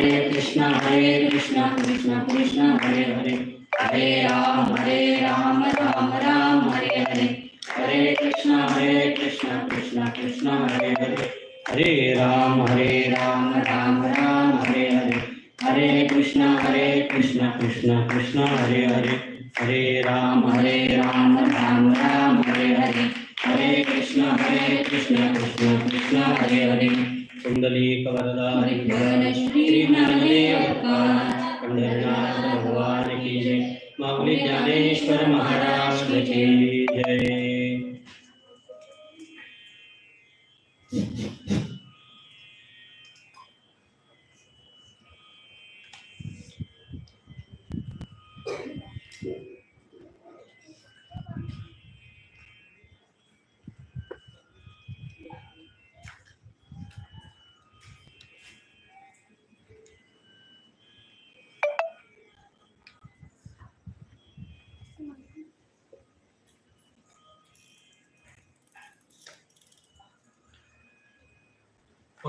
हरे कृष्ण हरे कृष्ण. कृष्ण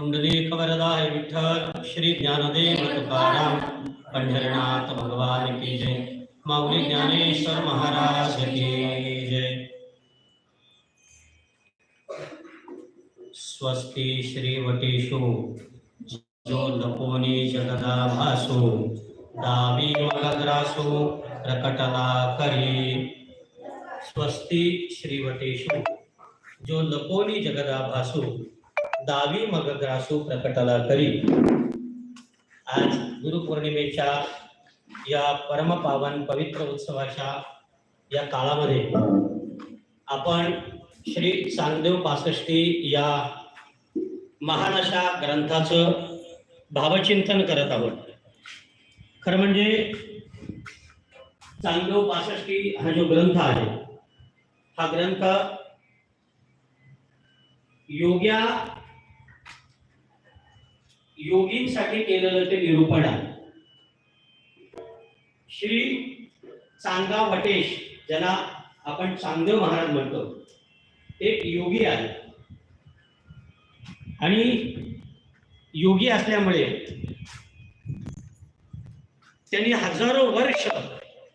पुंडलीक वरदाय विठ्ठल श्री ज्ञानदेव तुकाराम पंढरनाथ भगवान की जय। माऊली ज्ञानेश्वर महाराज की जय। स्वस्ति श्रीवटेषु जो लपोनी जगदा भासो दावी मगग्रासो प्रकटला करी। स्वस्ति श्रीवटेषु जो लपोनी जगदा दावी मग ग्रासू प्रकटला करी. आज गुरुपौर्णिमेच्या या परमपावन पवित्र उत्सवाच्या या काळामध्ये आपण श्री चांगदेव पासष्टी या महान अशा ग्रंथाचं भावचिंतन करत आहोत. खरं म्हणजे चांगदेव पासष्टी हा जो ग्रंथ आहे हा ग्रंथ योग्या योगींसाठी केलेलं ते निरूपण आहे. श्री चांगा वटेश ज्याला आपण चांगदेव महाराज म्हणतो एक योगी आहे आणि योगी असल्यामुळे त्यांनी हजारो वर्ष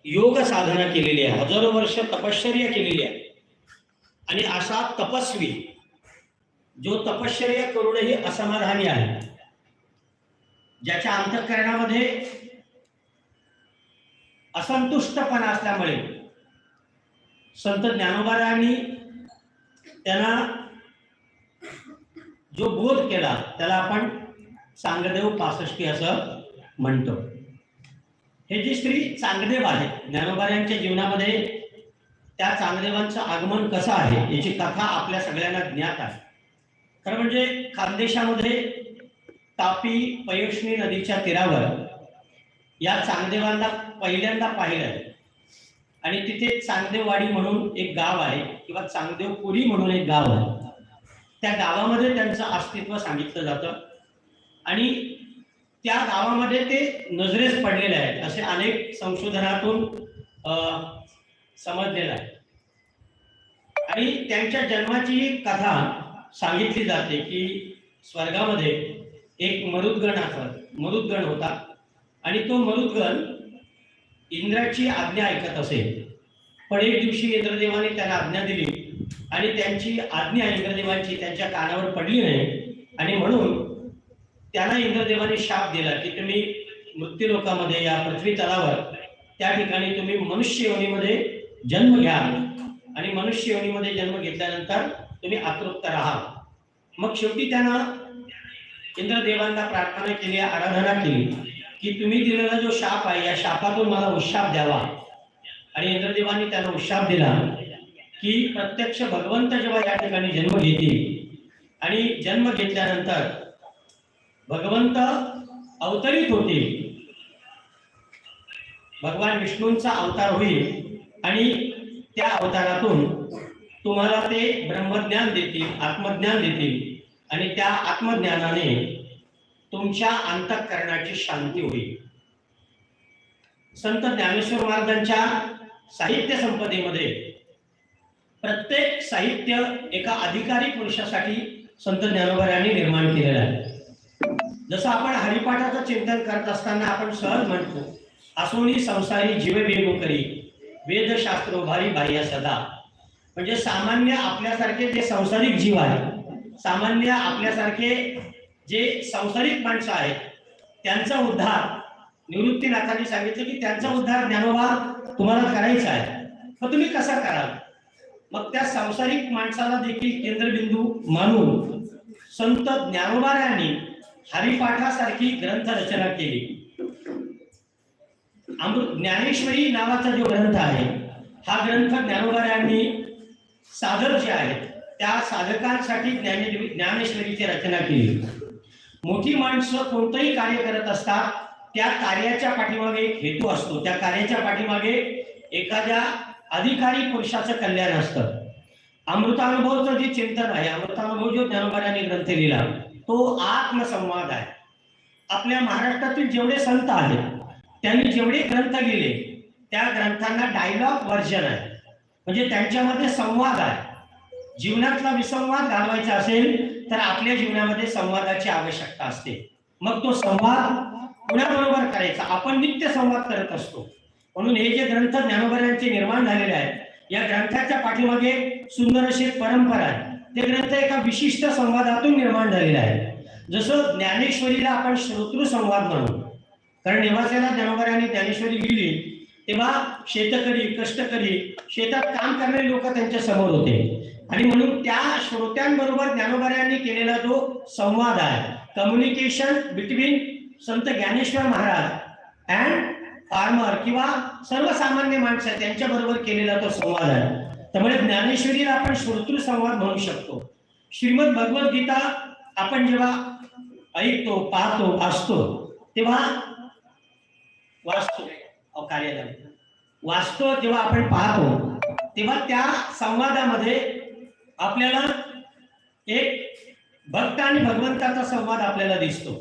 योग साधना केलेली आहे हजारो वर्ष तपश्चर्या केलेली आहे. आणि असा तपस्वी जो तपश्चर्या करूनही असमाधानी आहे. ज्याच्या अंतःकरणामध्ये असंतुष्टपणा असल्यामुळे संत ज्ञानोबारायांनी त्यांना जो बोध केला त्याला आपण चांगदेव पासष्टी असं म्हणतो. हे जे श्री चांगदेव आहे ज्ञानोबाऱ्यांच्या जीवनामध्ये त्या चांगदेवांचं आगमन कसं आहे याची कथा आपल्या सगळ्यांना ज्ञात आहे. खरं म्हणजे खानदेशामध्ये तापी पयोष्णी नदीच्या तीरावर या चांगदेवांना पहिल्यांदा पाहिलं. आणि तिथे चांगदेववाडी म्हणून एक गाव आहे किंवा चांगदेवपुरी म्हणून एक गाव आहे. त्या गावामध्ये त्यांचं अस्तित्व सांगितलं जातं. आणि त्या गावामध्ये ते नजरेस पडलेले आहेत असे अनेक संशोधनातून समजलेलं आहे. आणि त्यांच्या जन्माची कथा सांगितली जाते की स्वर्गामध्ये एक मरुदगण असत मरुदगण होता. आणि तो मरुदगण इंद्राची आज्ञा ऐकत असे. पण एक दिवशी इंद्रदेवाने त्याला आज्ञा दिली. आणि त्यांची आज्ञा इंद्रदेवांची त्यांच्या कानावर पडली नाही. आणि म्हणून त्यांना इंद्रदेवाने शाप दिला की तुम्ही मृत्यूलोकामध्ये या पृथ्वी तलावर त्या ठिकाणी तुम्ही मनुष्य योनीमध्ये जन्म घ्या. आणि मनुष्य योनीमध्ये जन्म घेतल्यानंतर तुम्ही अतृप्त राहा. मग शेवटी त्यांना इंद्रदेवांना प्रार्थना केली आराधना केली की तुम्ही दिलेला जो शाप आहे या शापातून मला उशाप द्यावा. आणि इंद्रदेवांनी त्यांना उशाप दिला की प्रत्यक्ष भगवंत जेव्हा या ठिकाणी जन्म घेतील आणि जन्म घेतल्यानंतर भगवंत अवतरित होतील. भगवान विष्णूंचा अवतार होईल आणि त्या अवतारातून तुम्हाला ते ब्रह्मज्ञान देतील आत्मज्ञान देतील. आणि त्या आत्मज्ञानाने तुमच्या अंतःकरणाची शांती होईल. संत ज्ञानेश्वर महाराजांच्या साहित्य संपदेमध्ये प्रत्येक साहित्य एका अधिकारी पुरुषासाठी संत ज्ञानोबरांनी निर्माण केलेलं आहे. जसं आपण हरिपाठाचं चिंतन करत असताना आपण सहज म्हणतो असोनी संसारी जीव बेगो करी वेदशास्त्र भारी बाह्य सदा. म्हणजे सामान्य आपल्यासारखे जे संसारिक जीव आहेत सामान्य आपल्यासारखे जे संसारिक माणसं आहेत त्यांचा उद्धार निवृत्तीनाथांनी सांगितलं की त्यांचा उद्धार ज्ञानोबा तुम्हाला करायचा आहे. मग तुम्ही कसा कराल? मग त्या संसारिक माणसाला देखील केंद्रबिंदू मानून संत ज्ञानोबाऱ्यांनी हरिपाठासारखी ग्रंथ रचना केली. अमृत ज्ञानेश्वरी नावाचा जो ग्रंथ आहे हा ग्रंथ ज्ञानोबाऱ्यांनी सादर जे आहेत त्या साधकांसाठी ज्ञाने ज्ञानेश्वरीची रचना केली. मोठी माणसं कोणतंही कार्य करत असतात त्या कार्याच्या पाठीमागे एक हेतू असतो. त्या कार्याच्या पाठीमागे एखाद्या अधिकारी पुरुषाचं कल्याण असतं. अमृतानुभवचं जे चिंतन आहे अमृतानुभव जो ज्ञानोबाऱ्यांनी ग्रंथ लिहिला तो आत्मसंवाद आहे. आपल्या महाराष्ट्रातील जेवढे संत आहेत त्यांनी जेवढे ग्रंथ लिहिले त्या ग्रंथांना डायलॉग व्हर्जन आहे. म्हणजे त्यांच्यामध्ये संवाद आहे. जीवनातला विसंवाद घालवायचा असेल तर आपल्या जीवनामध्ये संवादाची आवश्यकता असते. मग तो संवाद कुणाबरोबर करायचा? आपण नित्य संवाद करत असतो. म्हणून हे जे ग्रंथ ज्ञानोबऱ्यांचे निर्माण झालेले आहेत या ग्रंथाच्या पाठीमागे सुंदर अशी परंपरा आहे. ते ग्रंथ एका विशिष्ट संवादातून निर्माण झालेले आहे जसं ज्ञानेश्वरीला आपण श्रोतृ संवाद म्हणू. कारण निवासेला ज्ञानोबऱ्यांनी ज्ञानेश्वरी लिहिली तेव्हा शेतकरी कष्टकरी शेतात काम करणारे लोक त्यांच्यासमोर होते. आणि म्हणून त्या श्रोत्यांबरोबर ज्ञानोबऱ्यांनी केलेला जो संवाद आहे communication between Sant Dnyaneshwar Maharaj and farmer किंवा सर्वसामान्य माणसं आहेत, त्यांच्या बरोबर केलेला तो संवाद आहे. त्यामुळे ज्ञानेश्वरीला आपण श्रोतृ संवाद म्हणू शकतो. श्रीमद भगवद्गीता आपण जेव्हा ऐकतो पाहतो वाचतो तेव्हा वाचतो कार्यालय कार्य वाचतो जेव्हा आपण पाहतो तेव्हा त्या संवादामध्ये आपल्याला एक भक्त आणि भगवंताचा संवाद आपल्याला दिसतो.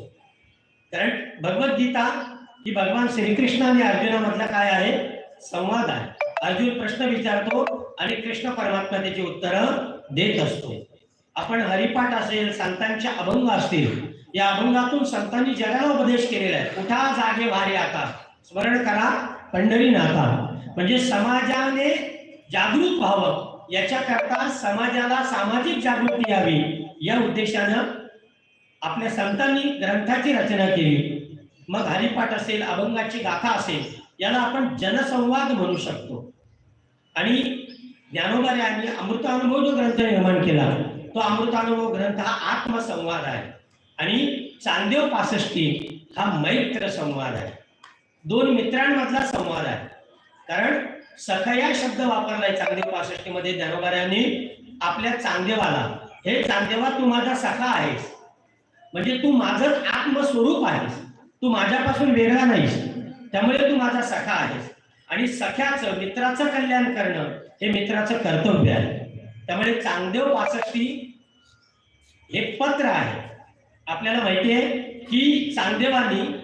कारण भगवद्गीता ही भगवान श्रीकृष्ण आणि अर्जुनामधला काय आहे? संवाद आहे. अर्जुन प्रश्न विचारतो आणि कृष्ण परमात्मा त्याची उत्तरं देत असतो. आपण हरिपाठ असेल संतांचे अभंग असतील या अभंगातून संतांनी जगाला उपदेश केलेला आहे. उठा जागे भारी आता. स्मरण करा पंढरी नाथा म्हणजे समाजाने जागृत व्हावं. याच्याकरता समाजाला सामाजिक जागृती यावी. या उद्देशानं आपल्या संतांनी ग्रंथाची रचना केली. मग हरिपाठ असेल अभंगाची गाथा असेल याला आपण जनसंवाद म्हणू शकतो. आणि ज्ञानोबाऱ्यांनी अमृतानुभव जो ग्रंथ निर्माण केला तो अमृतानुभव ग्रंथ हा आत्मसंवाद आहे. आणि चांदेव पासष्टी हा मैत्र संवाद आहे. दोन मित्रांमधला संवाद आहे. कारण सखया शब्द वापरलाय चांदेव पासष्टी मध्ये ज्ञानोबाऱ्यांनी आपल्या चांदेवाला. हे चांदेवा तू माझा सखा आहेस. म्हणजे तू माझं आत्मस्वरूप आहेस. तू माझ्यापासून वेगळा नाहीस. त्यामुळे तू माझा सखा आहेस. आणि सख्याचं मित्राचं कल्याण करणं हे मित्राचं कर्तव्य आहे. त्यामुळे चांगदेव पासष्टी हे पत्र आहे. आपल्याला माहिती आहे की चांगदेवानी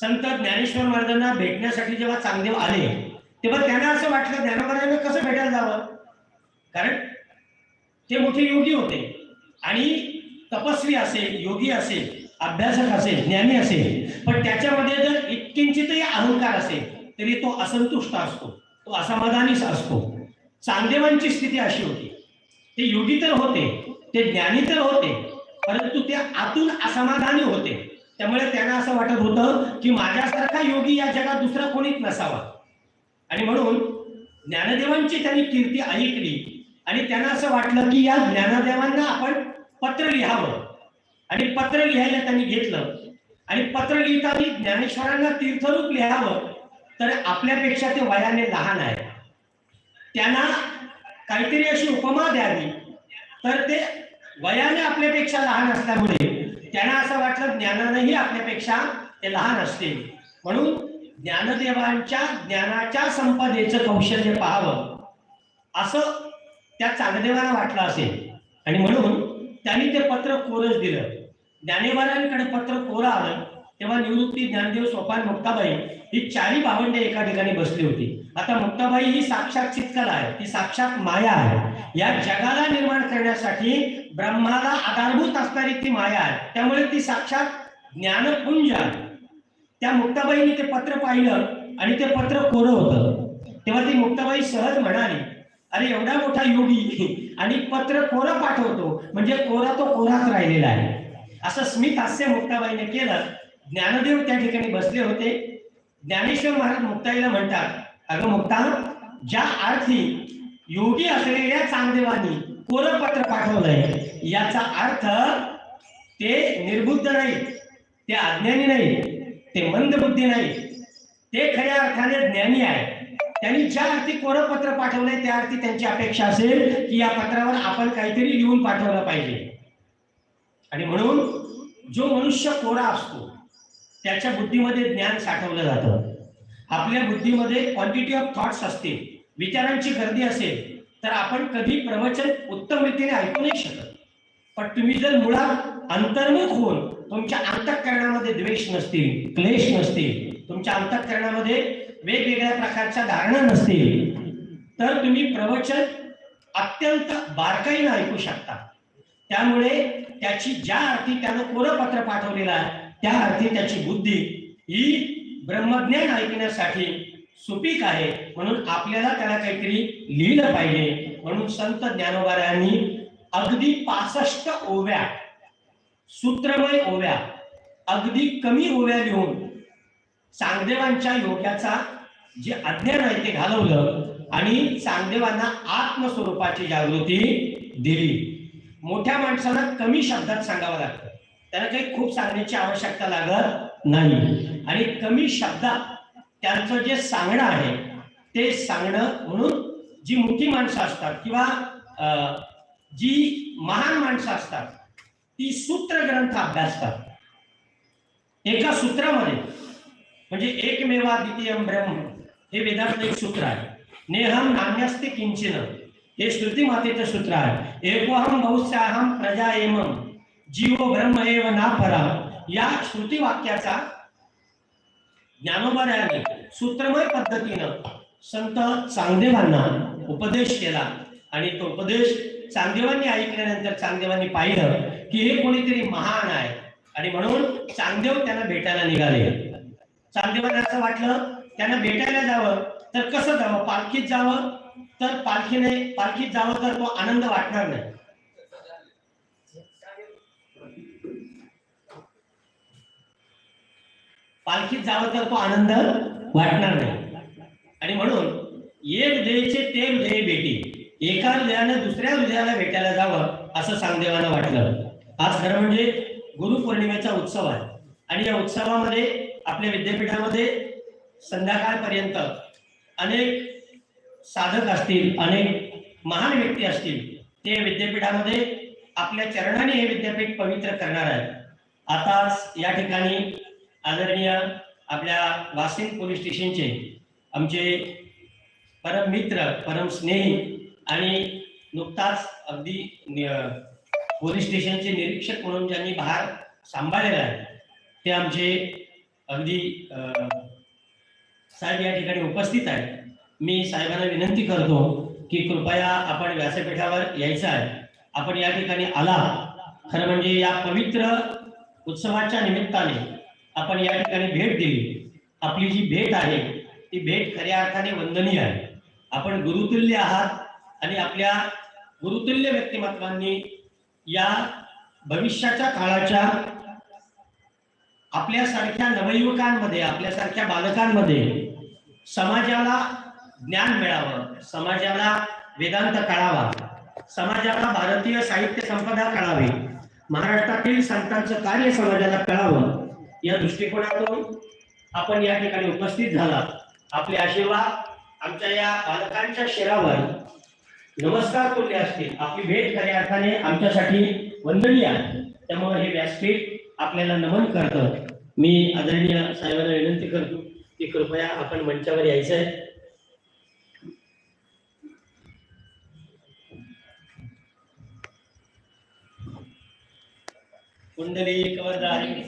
संत ज्ञानेश्वर महाराजांना भेटण्यासाठी जेव्हा चांगदेव आले तेव्हा त्यांना असं वाटलं ज्ञानोबारांना कसं भेटायला जावं? कारण ते मोठे योगी होते. आणि तपस्वी असेल योगी असेल अभ्यासक असेल ज्ञानी असेल पण त्याच्यामध्ये जर इतकिंचितही अहंकार असेल तरी तो असंतुष्ट असतो. तो असमाधानीच असतो. चांदेवांची स्थिती अशी होती. ते योगी तर होते ते ज्ञानी तर होते परंतु ते आतून असमाधानी होते. त्यामुळे त्यांना असं वाटत होतं की माझ्यासारखा योगी या जगात दुसरा कोणीच नसावा. आणि म्हणून ज्ञानदेवांची त्यांनी कीर्ती ऐकली. आणि त्यांना असं वाटलं की या ज्ञानदेवांना आपण पत्र लिहावं. आणि पत्र लिहायला त्यांनी घेतलं. आणि पत्र लिहिताना ज्ञानेश्वरांना तीर्थरूप लिहावं. तर आपल्यापेक्षा ते वयाने लहान आहे त्यांना काहीतरी अशी उपमा द्यावी. तर ते वयाने आपल्यापेक्षा लहान असल्यामुळे त्यांना असं वाटलं ज्ञानानेही आपल्यापेक्षा ते लहान असतील. म्हणून ज्ञानदेवांच्या ज्ञानाच्या संपदेचं कौशल्य पाहावं असं त्या चांगदेवाला वाटलं असेल. आणि म्हणून त्यांनी ते पत्र कोरच दिलं. ज्ञानेवारांकडे पत्र कोरं आलं तेव्हा निवृत्ती ज्ञानदेव सोपान मुक्ताबाई ही चारी भावंडे एका ठिकाणी बसली होती. आता मुक्ताबाई ही साक्षात चित्कला आहे ती साक्षात माया आहे. या जगाला निर्माण करण्यासाठी ब्रह्माला आधारभूत असणारी ती माया आहे. त्यामुळे ती साक्षात ज्ञानपुंज आहे. त्या मुक्ताबाईने ते पत्र पाहिलं आणि ते पत्र कोरं होतं. तेव्हा ती मुक्ताबाई सहज म्हणाली अरे एवढा मोठा योगी आणि पत्र कोरं पाठवतो म्हणजे कोरा तो कोराच राहिलेला आहे. असं स्मित हास्य मुक्ताबाईने केलं. ज्ञानदेव त्या ठिकाणी बसले होते. ज्ञानेश्वर महाराज मुक्ताईला म्हणतात अगं मुक्ता ज्या अर्थी योगी असलेल्या चांगदेवानी कोरं पत्र पाठवलंय याचा अर्थ ते निर्बुद्ध नाही ते अज्ञानी नाही ते मंदबुद्धी नाही. ते खऱ्या अर्थाने ज्ञानी आहे त्यांनी ज्या अर्थी कोरं पत्र पाठवलंय त्या अर्थी त्यांची अपेक्षा असेल की या पत्रावर आपण काहीतरी लिहून पाठवलं पाहिजे. आणि म्हणून जो मनुष्य कोरा असतो त्याच्या बुद्धीमध्ये ज्ञान साठवलं जातं. आपल्या बुद्धीमध्ये क्वांटिटी ऑफ थॉट्स असतील विचारांची गर्दी असेल तर आपण कधी प्रवचन उत्तम रीतीने ऐकू नाही शकत. पण तुम्ही जर मुळात अंतर्मुख होऊन तुमच्या अंतःकरणामध्ये द्वेष नसतील क्लेश नसतील तुमच्या अंतःकरणामध्ये वेगवेगळ्या प्रकारच्या धारणा नसतील तर तुम्ही प्रवचन अत्यंत बारकाईनं ऐकू शकता. त्यामुळे त्याची ज्या अर्थी त्यानं कोरं पत्र पाठवलेलं आहे त्या अर्थी त्याची बुद्धी ही ब्रह्मज्ञान ऐकण्यासाठी सुपीक आहे. म्हणून आपल्याला त्याला काहीतरी लिहिलं पाहिजे. म्हणून संत ज्ञानोबारायांनी अगदी पासष्ट ओव्या सूत्रमय ओव्या अगदी कमी ओव्या लिहून चांगदेवांच्या योग्याचा जे अज्ञान आहे ते घालवलं आणि चांगदेवांना आत्मस्वरूपाची जागृती दिली. मोठ्या माणसाला कमी शब्दात सांगावं लागतं. त्याला काही खूप सांगण्याची आवश्यकता लागत नाही. आणि कमी शब्दात त्यांचं जे सांगणं आहे ते सांगणं म्हणून जी मोठी माणसं असतात किंवा अं, जी महान माणसं असतात ती सूत्र ग्रंथ अभ्यासतात एका सूत्रामध्ये म्हणजे एकमेवा द्वितीय ब्रह्म हे वेदातलं एक सूत्र आहे. नेहम नान्यस्ते किंचिन हे श्रुती मातेचं सूत्र आहे. एकोहम बहुस्याहम प्रजा एमम जीव ब्रह्म एव ना परा या श्रुती वाक्याचा ज्ञानोबरायाने सूत्रमय पद्धतीनं संत चांगदेवांना उपदेश केला आणि तो उपदेश चांगदेवांनी ऐकल्यानंतर चांगदेवांनी पाहिलं की हे कोणीतरी महान आहे. आणि म्हणून चांगदेव त्यांना भेटायला निघाले. चांगदेवांना असं वाटलं त्यांना भेटायला जावं तर कसं जावं? पालखीत जावं? तर पालखीने पालखीत जावं तर तो आनंद वाटणार नाही. पालखीत जावं तर तो आनंद वाटणार नाही. आणि म्हणून एक हृदयचे ते हृदय भेटी. एका हृदयानं दुसऱ्या हृदयाला भेटायला जावं असं सांगदेवांना वाटलं. आज खरं म्हणजे गुरुपौर्णिमेचा उत्सव आहे. आणि या उत्सवामध्ये आपल्या विद्यापीठामध्ये संध्याकाळपर्यंत अनेक साधक असतील अनेक महान व्यक्ती असतील ते विद्यापीठामध्ये आपल्या चरणाने हे विद्यापीठ पवित्र करणार आहे आता या ठिकाणी आदरणीय आपल्या वासिंद पोलीस स्टेशनचे आमचे परम मित्र परम स्नेही आणि नुकताच अगदी पोलीस स्टेशनचे निरीक्षक म्हणून ज्यांनी भार सांभाळलेला आहे ते आमचे अगदी साहेब या ठिकाणी उपस्थित आहेत. मी साहेबांना विनंती करतो की कृपया आपण व्यासपीठावर यायचं आहे. आपण या ठिकाणी आला. खरं म्हणजे या पवित्र उत्सवाच्या निमित्ताने आपण या ठिकाणी भेट दिली. आपली जी भेट आहे ती भेट खऱ्या अर्थाने वंदनीय आहे. आपण गुरुतुल्य आहात. आणि आपल्या गुरुतुल्य व्यक्तिमत्वांनी या भविष्याच्या काळाच्या आपल्यासारख्या नवयुवकांमध्ये आपल्यासारख्या बालकांमध्ये समाजाला ज्ञान मिळावं समाजाला वेदांत कळावा समाजाला भारतीय साहित्य संपदा कळावी महाराष्ट्रातील संतांचं कार्य समाजाला कळावं या दृष्टिकोनातून आपण या ठिकाणी उपस्थित झाला. आपले आशीर्वाद आमच्या या बालकांच्या शिरावर नमस्कार तुल्य असतील. आपली भेट खऱ्या अर्थाने आमच्यासाठी वंदनीय आहे. त्यामुळे हे व्यासपीठ आपल्याला नमन करतं. मी आदरणीय साहेबांना विनंती करतो की कृपया आपण मंचावर यायचं आहे. कुंडली कवरदारी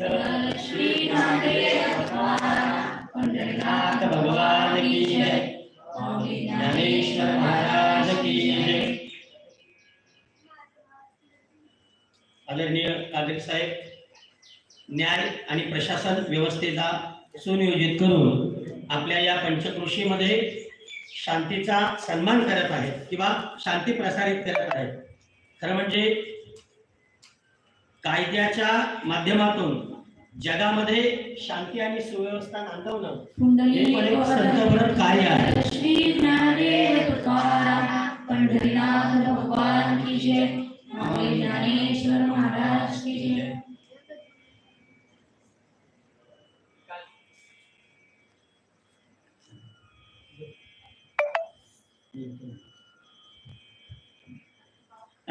भगवान. की ज्ञानेश्वर महाराज की जय. आदरणीय कादरी साहेब न्याय आणि प्रशासन व्यवस्थेचा सुनियोजित करून आपल्या या पंचकृषीमध्ये शांतीचा सन्मान करत आहेत किंवा शांती प्रसारित करत आहेत. खरं म्हणजे कायद्याच्या माध्यमातून जगामध्ये शांती आणि सुव्यवस्था नांदवणं हे पण एक संतव्रत कार्य आहे.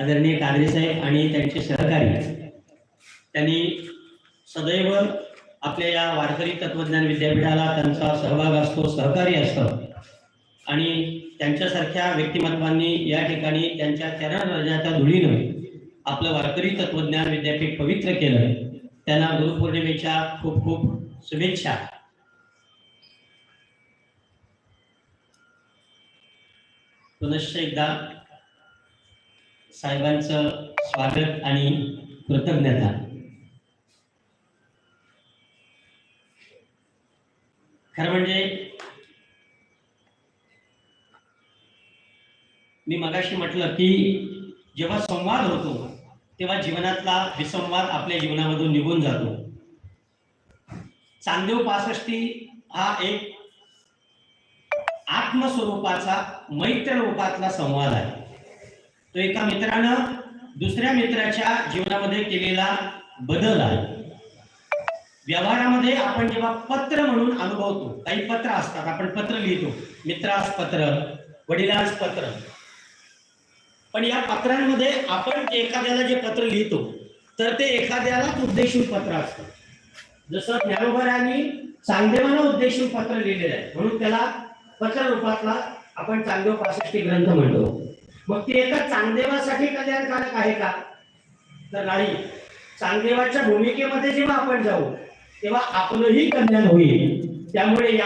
आदरणीय कादरी साहेब आणि त्यांचे सहकारी. त्यांनी सदैव आपल्या या वारकरी तत्वज्ञान विद्यापीठाला त्यांचा सहभाग असतो सहकार्य असतं. आणि त्यांच्यासारख्या व्यक्तिमत्वांनी या ठिकाणी त्यांच्या चरण रजाच्या धुळीनं आपलं वारकरी तत्वज्ञान विद्यापीठ पवित्र केलं. त्यांना गुरुपौर्णिमेच्या खूप खूप शुभेच्छा. पुनश्च एकदा साहेबांचं स्वागत आणि कृतज्ञता. खरं म्हणजे मी मगाशी म्हटलं की जेव्हा संवाद होतो तेव्हा जीवनातला विसंवाद आपल्या जीवनामधून निघून जातो. चांदेव पासष्टी हा एक आत्मस्वरूपाचा मैत्र रूपातला संवाद आहे. तो एका मित्रानं दुसऱ्या मित्राच्या जीवनामध्ये केलेला बदल आहे. व्यवहारामध्ये आपण जेव्हा पत्र म्हणून अनुभवतो काही पत्र असतात आपण पत्र लिहितो मित्रास पत्र वडिलांस पत्र पण या पत्रांमध्ये आपण एखाद्याला जे पत्र लिहितो तर ते एखाद्यालाच उद्देशून पत्र असतं. जसं ज्ञानोबरांनी चांगदेवाला उद्देशून पत्र लिहिलेलं आहे म्हणून त्याला पत्र रूपातला आपण चांगदेव पासष्टी ग्रंथ म्हणतो. मग ते एका चांगदेवासाठी कल्याणकारक आहे का? तर नाही. चांगदेवाच्या भूमिकेमध्ये जेव्हा आपण जाऊ तेव्हा आपलंही कल्याण होईल. त्यामुळे या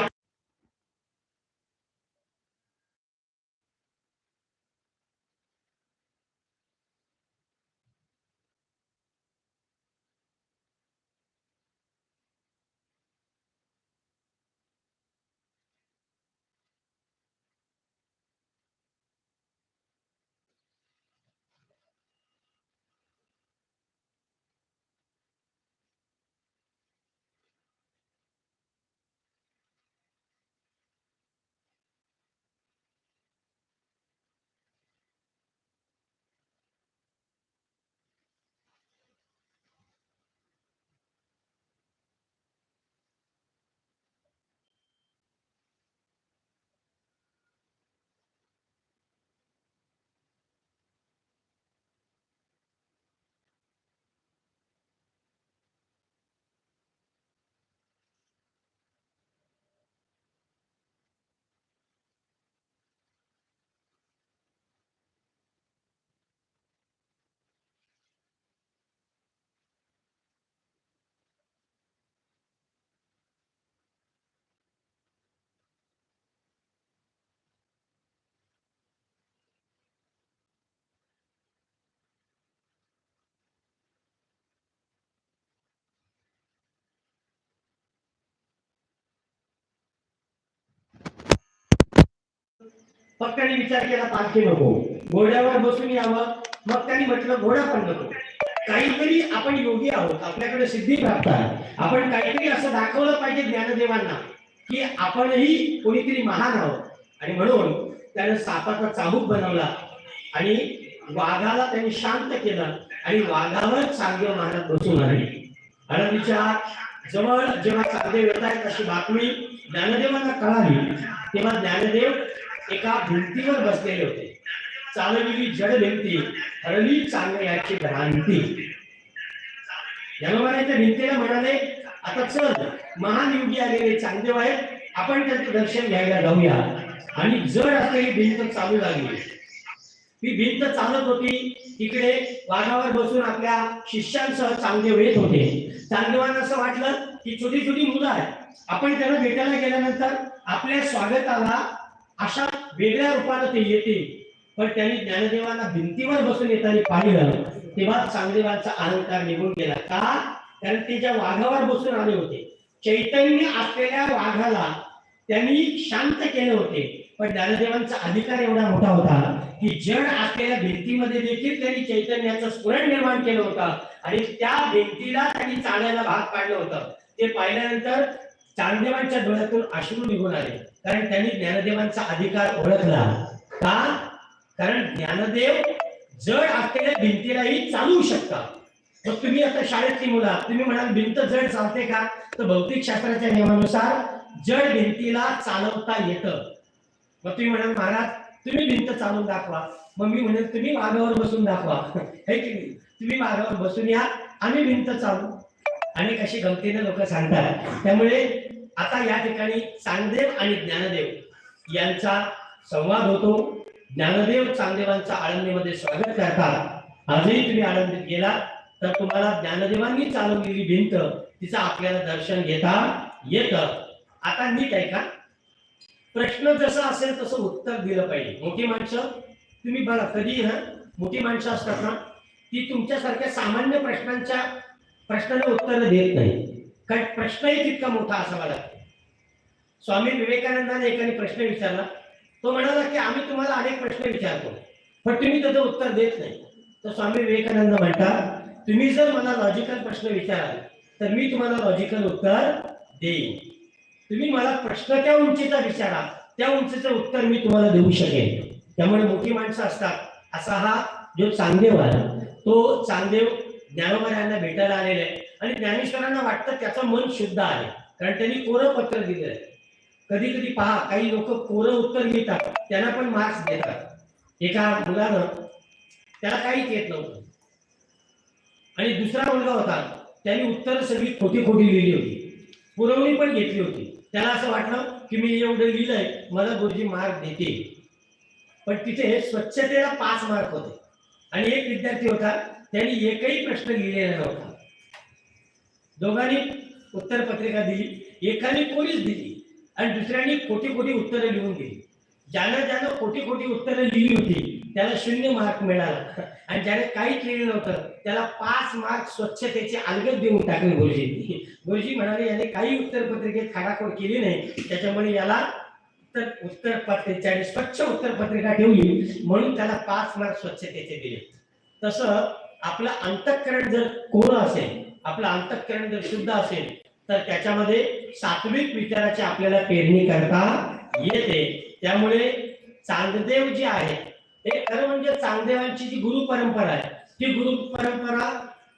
फक्त त्यांनी विचार केला पालखी नको. घोड्यावर बसून यावं. मग त्यांनी म्हटलं घोडा पण नको. काहीतरी आपण योगी आहोत आपल्याकडे सिद्धी प्राप्त आहे. आपण काहीतरी असं दाखवलं पाहिजे ज्ञानदेवांना की आपणही कोणीतरी महान आहोत. आणि म्हणून त्यानं सापाचा चाबूक बनवला आणि वाघाला त्यांनी शांत केलं आणि वाघावर चांगदेव महाराज बसून आले आळंदीच्या जवळ जेव्हा चांगदेव येत आहेत अशी बातमी ज्ञानदेवांना कळाली तेव्हा ज्ञानदेव एका भिंतीवर बसलेले होते. चालविली जड भिंती हरली चांगल्याची भ्रांती. ज्ञानोबाच्या भिंतीला म्हणाले आता चल महान योगी आलेले चांगदेव आहेत आपण त्यांचे दर्शन घ्यायला जाऊया. आणि जड असलेली भिंत चालू लागली. ती भिंत चालत होती. तिकडे वाघावर बसून आपल्या शिष्यांसह चांगदेव येत होते. चांगदेवांना असं वाटलं की छोटी छोटी मुलं आहेत. आपण त्यांना भेटायला गेल्यानंतर आपल्या स्वागताला अशा वेगळ्या रूपानं ते येते पण त्यांनी ज्ञानदेवांना भिंतीवर बसून येताना पाहिलं तेव्हा चांगदेवांचा अहंकार निघून गेला. का? कारण ते ज्या वाघावर बसून आले होते चैतन्य असलेल्या वाघाला त्यांनी शांत केले होते. पण ज्ञानदेवांचा अधिकार एवढा मोठा होता की जड असलेल्या भिंतीमध्ये देखील त्यांनी चैतन्याचं स्फुरण निर्माण केलं होतं. आणि त्या भिंतीला त्यांनी चालायला भाग पाडलं होतं. ते पाहिल्यानंतर चांदेवांच्या डोळ्यातून अश्रू निघून आले. कारण त्यांनी ज्ञानदेवांचा अधिकार ओळखला. का? कारण ज्ञानदेव जड असलेल्या भिंतीलाही चालवू शकतात. मग तुम्ही आता शाळेतली मुला तुम्ही म्हणाल भिंत जड चालते का? तर भौतिक शास्त्राच्या नियमानुसार जड भिंतीला चालवता येतं. मग तुम्ही म्हणाल महाराज तुम्ही भिंत चालवून दाखवा. मग मी म्हणेल तुम्ही मागावर बसून दाखवा. हे की नाही? तुम्ही मागावर बसून या आम्ही भिंत चालू अनेक अशी गमतीने लोक सांगतात. त्यामुळे आता या ठिकाणी चांगदेव आणि ज्ञानदेव यांचा संवाद होतो. ज्ञानदेव चांगदेवांचा आळंदीमध्ये स्वागत करतात. आजही तुम्ही आळंदीत गेला तर तुम्हाला ज्ञानदेवांनी चालवलेली भिंत तिचं आपल्याला दर्शन घेता येतं. आता नीट आहे का प्रश्न जसा असेल तसं उत्तर दिलं पाहिजे. मोठी माणसं तुम्ही बघा कधी ना मोठी माणसं असतात ना ती तुमच्यासारख्या सामान्य प्रश्नांच्या प्रश्नाला उत्तर देत नाही. कारण प्रश्नही तितका मोठा असावा लागतो स्वामी विवेकानंदाने एकाने प्रश्न विचारला. तो म्हणाला की आम्ही तुम्हाला अनेक प्रश्न विचारतो पण तुम्ही त्याचं उत्तर देत नाही. तर स्वामी विवेकानंद म्हणतात तुम्ही जर मला लॉजिकल प्रश्न विचाराल तर मी तुम्हाला लॉजिकल उत्तर देईन. तुम्ही मला प्रश्न त्या उंचीचा विचारा त्या उंचीचं उत्तर मी तुम्हाला देऊ शकेन. त्यामुळे मोठी माणसं असतात. असा हा जो चांदेव आहे तो चांदेव ज्ञानोबा यांना भेटायला आलेले आहे आणि ज्ञानेश्वरांना वाटतं त्याचं मन शुद्ध आहे. कारण त्यांनी कोरं पत्र दिलेलं आहे. कधी कधी पहा काही लोक कोरं उत्तर लिहितात त्यांना पण मार्क्स देतात. एका मुलानं त्याला काहीच येत नव्हतं. आणि दुसरा मुलगा होता त्यांनी उत्तर सगळी खोटी खोटी लिहिली होती. पुरवणी पण घेतली होती. त्याला असं वाटलं की मी एवढं लिहिलंय मला गुरुजी मार्क देते पण तिथे स्वच्छतेला पाच मार्क होते. आणि एक विद्यार्थी होता त्यांनी एकही प्रश्न लिहिलेला नव्हता. दोघांनी उत्तर पत्रिका दिली एकाने कोणीच दिली आणि दुसऱ्याने कोटी कोटी उत्तरं लिहून दिली. ज्यानं ज्यानं कोटी कोटी उत्तरं लिहिली होती त्याला शून्य मार्क मिळाला. आणि ज्याने काहीच लिहिलं नव्हतं त्याला पाच मार्क स्वच्छतेचे अलगद देऊन टाकले गुरुजी. गुरुजी म्हणाले याने काही उत्तर पत्रिकेत खाडाखोड केली नाही. त्याच्यामुळे याला तर उत्तर पत्रिका स्वच्छ उत्तर पत्रिका ठेवली. म्हणून त्याला पाच मार्क स्वच्छतेचे दिले. तसं आपलं अंतःकरण जर कोर असेल आपलं अंतःकरण जर शुद्ध असेल तर त्याच्यामध्ये सात्विक विचाराची आपल्याला पेरणी करता येते. त्यामुळे चांगदेव जे आहे हे खरं म्हणजे चांगदेवांची जी गुरु परंपरा आहे ती गुरु परंपरा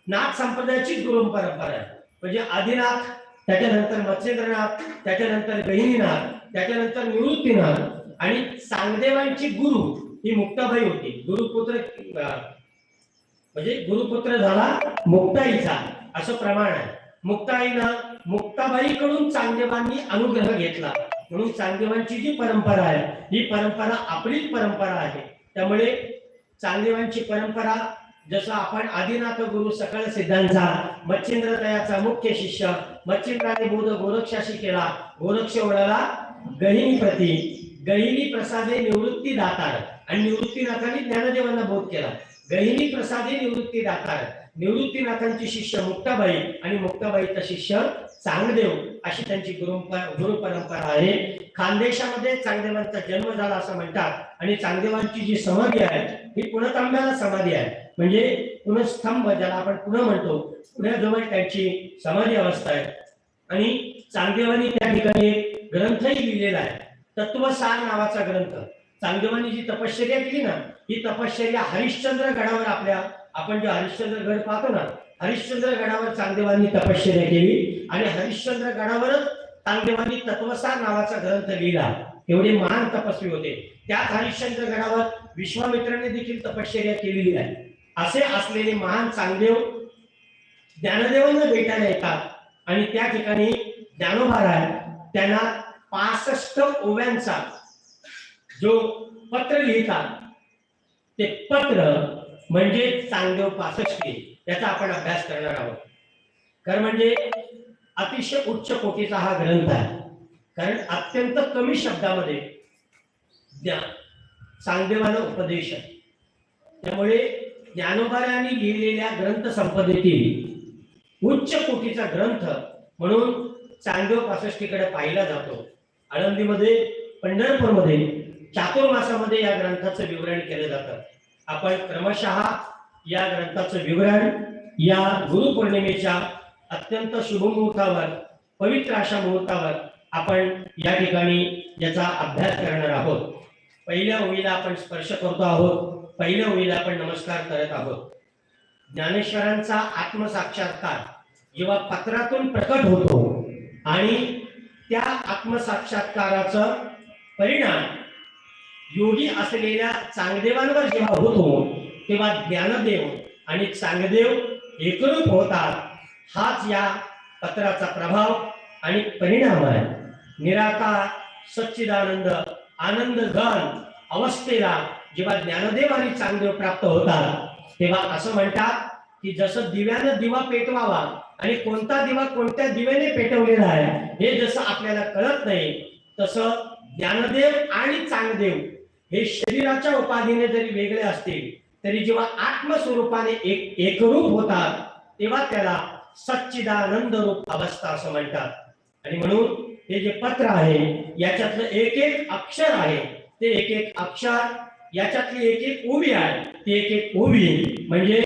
नाथ संप्रदायाची गुरु परंपरा आहे. म्हणजे आदिनाथ त्याच्यानंतर मत्स्येंद्रनाथ त्याच्यानंतर गहिनीनाथ त्याच्यानंतर निवृत्तीनाथ आणि चांगदेवांची गुरु ही मुक्ताबाई होती. गुरुपुत्र म्हणजे गुरुपुत्र झाला मुक्ताईचा असं प्रमाण आहे. मुक्ताईनं मुक्ताबाईकडून चांगदेवांनी अनुग्रह घेतला. म्हणून चांगदेवांची जी परंपरा आहे ही परंपरा आपलीच परंपरा आहे. त्यामुळे चांगदेवांची परंपरा जसं आपण आदिनाथ गुरु सकळ सिद्धांचा मच्छिंद्र तयाचा मुख्य शिष्य मच्छिंद्राने बोध गोरक्षाशी केला गोरक्ष ओळाला गहिनी प्रती गहिनी प्रसादे निवृत्ती दातार आणि निवृत्तीनाथांनी ज्ञानदेवांना बोध केला. गहिनी प्रसादे निवृत्ती दातार. निवृत्तीनाथांची शिष्य मुक्ताबाई आणि मुक्ताबाईचा शिष्य चांगदेव अशी त्यांची गुरु गुरु परंपरा आहे. खानदेशामध्ये चांगदेवांचा जन्म झाला असं म्हणतात आणि चांगदेवांची जी समाधी आहे ही पुणतांब्याला समाधी आहे. म्हणजे पुनस्तंभ ज्याला आपण पुणे म्हणतो पुण्याजवळ त्यांची समाधी अवस्था आहे. आणि चांगदेवांनी त्या ठिकाणी ग्रंथही लिहिलेला आहे. तत्वसार नावाचा ग्रंथ. चांगदेवांनी जी तपश्चर्या केली ना ही तपश्चर्या हरिश्चंद्र गडावर आपल्या आपण जो हरिश्चंद्र गड पाहतो ना हरिश्चंद्र गडावर चांगदेवांनी तपश्चर्या केली आणि हरिश्चंद्र गडावरच चांगदेवांनी तत्वसार नावाचा ग्रंथ लिहिला. एवढे महान तपस्वी होते. त्याच हरिश्चंद्र गडावर विश्वामित्राने देखील तपश्चर्या केलेली आहे. असे असलेले महान चांगदेव ज्ञानदेवांना भेटायला येतात आणि त्या ठिकाणी ज्ञानोबा आहे त्यांना पासष्ट ओव्यांचा जो पत्र लिहितात ते पत्र म्हणजे चांगदेव पासष्टी याचा आपण अभ्यास करणार आहोत. कारण म्हणजे अतिशय उच्च कोटीचा हा ग्रंथ आहे. कारण अत्यंत कमी शब्दामध्ये ज्ञा चांगदेवानं उपदेश आहे. त्यामुळे ज्ञानोबाऱ्यांनी लिहिलेल्या ग्रंथ संपदेतील उच्च कोटीचा ग्रंथ म्हणून चांगदेव पासष्टीकडे पाहिला जातो. आळंदीमध्ये पंढरपूरमध्ये चातुर्मासामध्ये या ग्रंथाचं विवरण केलं जातं. आपण क्रमशः या ग्रंथाचं विवरण या गुरुपौर्णिमेच्या अत्यंत शुभ मुहूर्तावर पवित्र अशा मुहूर्तावर आपण या ठिकाणी याचा अभ्यास करणार आहोत. पहिल्या ओळीला आपण स्पर्श करतो आहोत. पहिल्या ओळीला आपण नमस्कार करत आहोत. ज्ञानेश्वरांचा आत्मसाक्षात्कार जेव्हा पत्रातून प्रकट होतो आणि त्या आत्मसाक्षात्काराचं परिणाम योगी असलेल्या चांगदेवांवर जेव्हा होतो हो, तेव्हा ज्ञानदेव आणि चांगदेव एकरूप होतात. हाच या पत्राचा प्रभाव आणि परिणाम आहे. निराकार सच्चिदानंद आनंद घन अवस्थेला जेव्हा ज्ञानदेव आणि चांगदेव प्राप्त होतात तेव्हा असं म्हणतात की जसं दिव्यानं दिवा पेटवावा आणि कोणता दिवा कोणत्या दिव्याने पेटवलेला आहे हे जसं आपल्याला कळत नाही तसं ज्ञानदेव आणि चांगदेव हे शरीराच्या उपाधीने जरी वेगळे असतील तरी जेव्हा आत्मस्वरूपाने एक एकरूप होतात तेव्हा त्याला सच्चिदानंद रूप अवस्था असं म्हणतात. आणि म्हणून हे जे पत्र आहे याच्यातलं एक एक अक्षर आहे ते एक एक अक्षर याच्यातली एक एक उभी आहे ती एक एक उभी म्हणजे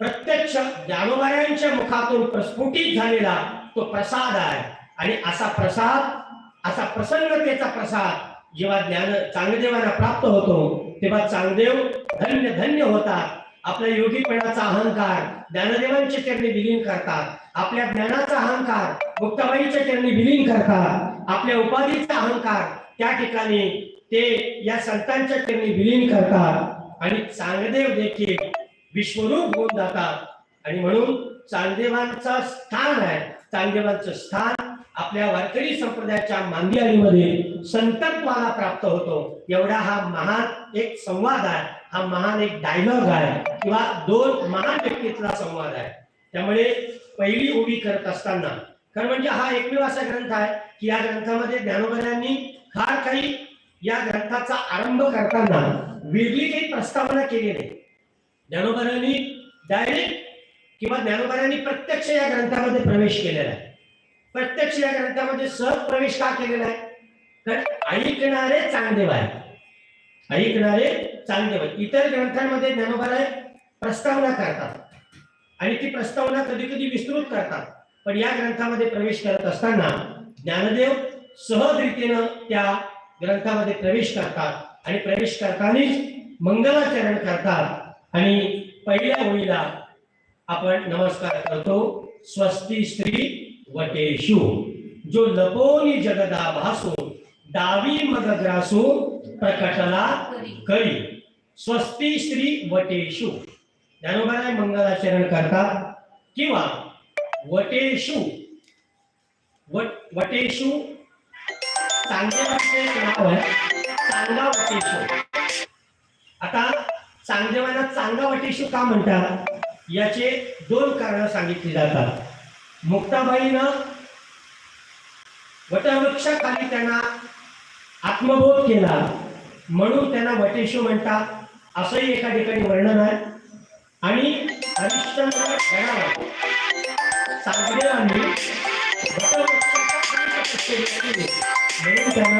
प्रत्यक्ष ज्ञानोबायांच्या मुखातून प्रस्फुटित झालेला तो प्रसाद आहे. आणि असा प्रसाद असा प्रसन्नतेचा प्रसाद जेव्हा ज्ञान चांगदेवांना प्राप्त होतो तेव्हा चांगदेव धन्य धन्य होतात. आपल्या योगीपणाचा अहंकार ज्ञानदेवांच्या चरणी विलीन करतात. आपल्या ज्ञानाचा अहंकार मुक्ताबाईच्या चरणी विलीन करतात. आपल्या उपाधीचा अहंकार त्या ठिकाणी ते या संतांच्या चरणी विलीन करतात. आणि चांगदेव देखील विश्वरूप होऊन जातात. आणि म्हणून चांगदेवांचा स्थान आहे. चांगदेवांचं स्थान आपल्या वारकरी संप्रदायाच्या मांदियाळीमध्ये संतत्वाला प्राप्त होतो एवढा हा महान एक संवाद आहे. हा महान एक डायलॉग आहे किंवा दोन महान व्यक्तीतला संवाद आहे. त्यामुळे पहिली उभी करत असताना खरं म्हणजे हा एकमेव असा ग्रंथ आहे की या ग्रंथामध्ये ज्ञानोबरांनी फार काही या ग्रंथाचा आरंभ करताना वेगळी काही प्रस्तावना केली नाही ज्ञानोबरांनी डायरेक्ट किंवा ज्ञानोबरांनी प्रत्यक्ष या ग्रंथामध्ये प्रवेश केलेला आहे. प्रत्यक्ष या ग्रंथामध्ये सहज प्रवेश का केलेला आहे? तर ऐकणारे चांगदेव आहे ऐकणारे चांगदेव आहे इतर ग्रंथांमध्ये ज्ञानोबाराय प्रस्तावना करतात. आणि ती प्रस्तावना कधी कधी विस्तृत करतात. पण या ग्रंथामध्ये प्रवेश करत असताना ज्ञानदेव सहजरीतीनं त्या ग्रंथामध्ये प्रवेश करतात आणि प्रवेश करतानाच मंगलाचरण करतात. आणि पहिल्या होळीला आपण नमस्कार करतो. स्वस्ती श्री वटेशु जो लपोनी जगदा भासो डावी मग प्रकटला करी. स्वस्ती श्री वटेशु ज्ञानोबाराय मंगलाचरण करतात. किंवा वटेशु वट वटेशु चांगदेवाचे नाव आहे. चांगला वटेशु आता चांगदेवांना चांगला वटेशु का म्हणतात? याचे दोन कारण सांगितली जातात. मुक्ताबाईनं वटवृक्षाखाली त्यांना आत्मबोध केला. म्हणून त्यांना वटेशू म्हणतात. असंही एका ठिकाणी वर्णन आहे. आणि हरिश्चंद्र गणाला चांगदेवांनी म्हणून त्यांना